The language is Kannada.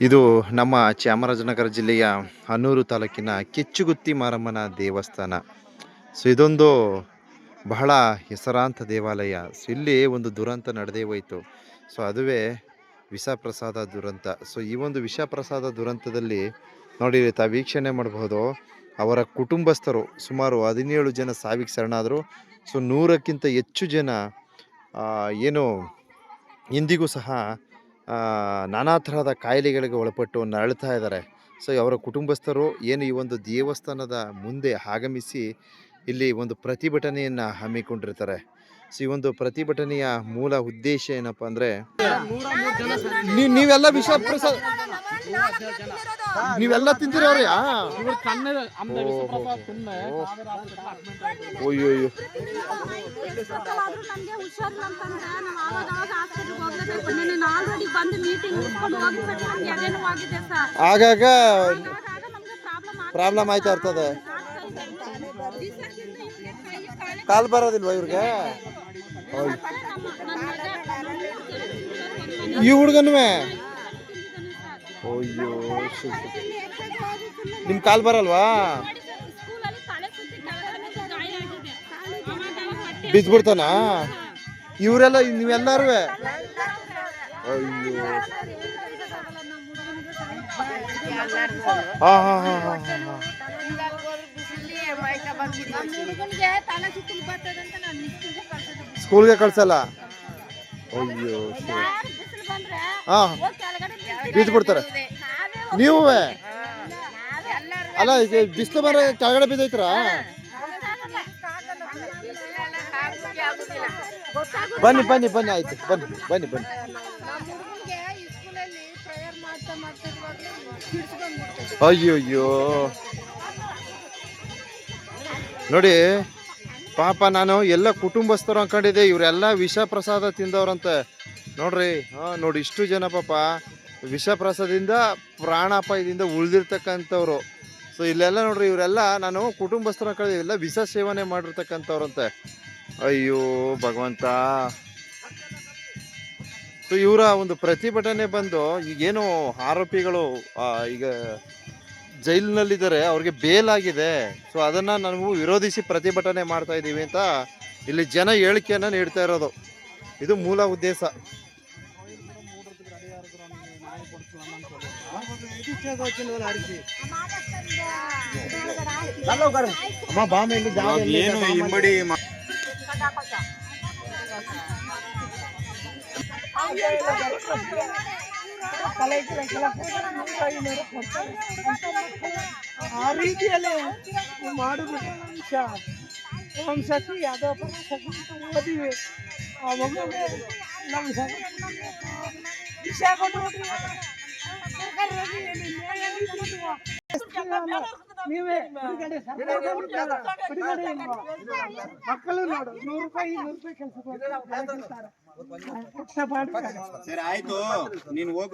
ಇದು ನಮ್ಮ ಚಾಮರಾಜನಗರ ಜಿಲ್ಲೆಯ ಹನ್ನೂರು ತಾಲೂಕಿನ ಕಿಚ್ಚುಗುತ್ತಿ ಮಾರಮ್ಮನ ದೇವಸ್ಥಾನ. ಸೊ, ಇದೊಂದು ಬಹಳ ಹೆಸರಾಂತ ದೇವಾಲಯ. ಸೊ, ಇಲ್ಲಿ ಒಂದು ದುರಂತ ನಡೆದೇ ಹೋಯಿತು. ಸೊ, ಅದುವೇ ವಿಷಪ್ರಸಾದ ದುರಂತ. ಸೊ, ಈ ಒಂದು ವಿಷಪ್ರಸಾದ ದುರಂತದಲ್ಲಿ ನೋಡಿ ತಾವು ವೀಕ್ಷಣೆ ಮಾಡಬಹುದು ಅವರ ಕುಟುಂಬಸ್ಥರು ಸುಮಾರು ಹದಿನೇಳು ಜನ ಸಾವಿಗೆ ಶರಣಾದರು. ಸೊ, ನೂರಕ್ಕಿಂತ ಹೆಚ್ಚು ಜನ ಏನು, ಇಂದಿಗೂ ಸಹ ನಾನಾ ತರಹದ ಕಾಯಿಲೆಗಳಿಗೆ ಒಳಪಟ್ಟು ನರಳುತ್ತಾ ಇದ್ದಾರೆ. ಸೊ ಅವರ ಕುಟುಂಬಸ್ಥರು ಏನು ಈ ಒಂದು ದೇವಸ್ಥಾನದ ಮುಂದೆ ಆಗಮಿಸಿ ಇಲ್ಲಿ ಒಂದು ಪ್ರತಿಭಟನೆಯನ್ನು ಹಮ್ಮಿಕೊಂಡಿರ್ತಾರೆ. ಸೊ ಈ ಒಂದು ಪ್ರತಿಭಟನೆಯ ಮೂಲ ಉದ್ದೇಶ ಏನಪ್ಪ ಅಂದರೆ ನೀವೆಲ್ಲ ವಿಷ ಪ್ರಸಾದ ನೀವೆಲ್ಲ ತಿಂತಿರೋರ್ಯಾ ಅಯ್ಯೋ ಆಗಾಗ ಪ್ರಾಬ್ಲಮ್ ಆಯ್ತಾ ಇರ್ತದೆ. ಕಾಲ್ ಬರೋದಿಲ್ವಾ ಇವ್ರಿಗೆ? ಈ ಹುಡುಗನ್ವೇ ಅಯ್ಯೋ. ನಿಮ್ ಕಾಲ್ ಬರಲ್ವಾ? ಬಿದ್ಬಿಡ್ತಾನ ಇವರೆಲ್ಲ ನೀವೆಲ್ಲರೂ ಅಯ್ಯೋ. ಹಾ ಹಾ ಹಾ ಹಾ ಹಾ. ಸ್ಕೂಲ್ಗೆ ಕಳ್ಸಲ್ಲ? ಅಯ್ಯೋ ಬೀಚ್ ಬಂದ್ರೆ ಹಾ. ಕೆಳಗಡೆ ಬಿದ್ದ್ಬಿಡ್ತಾರೆ ನಾವೇ ಅಲ್ಲ ಇದು ಬಿಸಿಲು ಬರ ಕೆಳಗಡೆ ಬಿದ್ದೈತ್ರ ಬನ್ನಿ ಬನ್ನಿ ಬನ್ನಿ ಆಯ್ತು. ಬನ್ನಿ ಬನ್ನಿ ಬನ್ನಿ. ಅಯ್ಯೋ ಹುಡುಗನಿಗೆ ನೋಡಿ, ಪಾಪ ನಾನು ಎಲ್ಲ ಕುಟುಂಬಸ್ಥರು ಅನ್ಕೊಂಡಿದ್ದೆ, ಇವರೆಲ್ಲ ವಿಷ ಪ್ರಸಾದ ತಿಂದವ್ರಂತೆ. ನೋಡ್ರಿ, ಹಾಂ, ನೋಡಿ ಇಷ್ಟು ಜನ ಪಾಪ ವಿಷ ಪ್ರಸಾದದಿಂದ ಪ್ರಾಣಾಪಾಯದಿಂದ ಉಳಿದಿರ್ತಕ್ಕಂಥವ್ರು. ಸೊ ಇಲ್ಲೆಲ್ಲ ನೋಡ್ರಿ, ಇವರೆಲ್ಲ ನಾನು ಕುಟುಂಬಸ್ಥರು ಅನ್ಕೊಂಡಿದ್ದೆ ಎಲ್ಲ ವಿಷ ಸೇವನೆ ಮಾಡಿರ್ತಕ್ಕಂಥವ್ರಂತೆ. ಅಯ್ಯೋ, ಭಗವಂತ. ಸೊ ಇವರ ಒಂದು ಪ್ರತಿಭಟನೆ ಬಂದು ಈಗೇನು ಆರೋಪಿಗಳು ಈಗ ಜೈಲಿನಲ್ಲಿದ್ದಾರೆ ಅವ್ರಿಗೆ ಬೇಲ್ ಆಗಿದೆ. ಸೊ ಅದನ್ನು ನಾವು ವಿರೋಧಿಸಿ ಪ್ರತಿಭಟನೆ ಮಾಡ್ತಾ ಇದ್ದೀವಿ ಅಂತ ಇಲ್ಲಿ ಜನ ಹೇಳಿಕೆಯನ್ನು ನೀಡ್ತಾ ಇರೋದು. ಇದು ಮೂಲ ಉದ್ದೇಶ. ಏನು ಆ ರೀತಿಯಲ್ಲಿ ಮಾಡುದು ಅಂಶ ಒಂದು ಸತಿ ಯಾವುದೋ ಓದಿವಿ ವಿಷ ಕೊಟ್ಬಿಟ್ರಿ ನೀವೇ ಬಿಡುಗಡೆ? ಮಕ್ಕಳು ನೋಡು ನೂರು ರೂಪಾಯಿ ನೂರು ರೂಪಾಯಿ ಕೆಲಸ ಸರಿ ಆಯ್ತು. ನೀನ್ ಹೋಗು.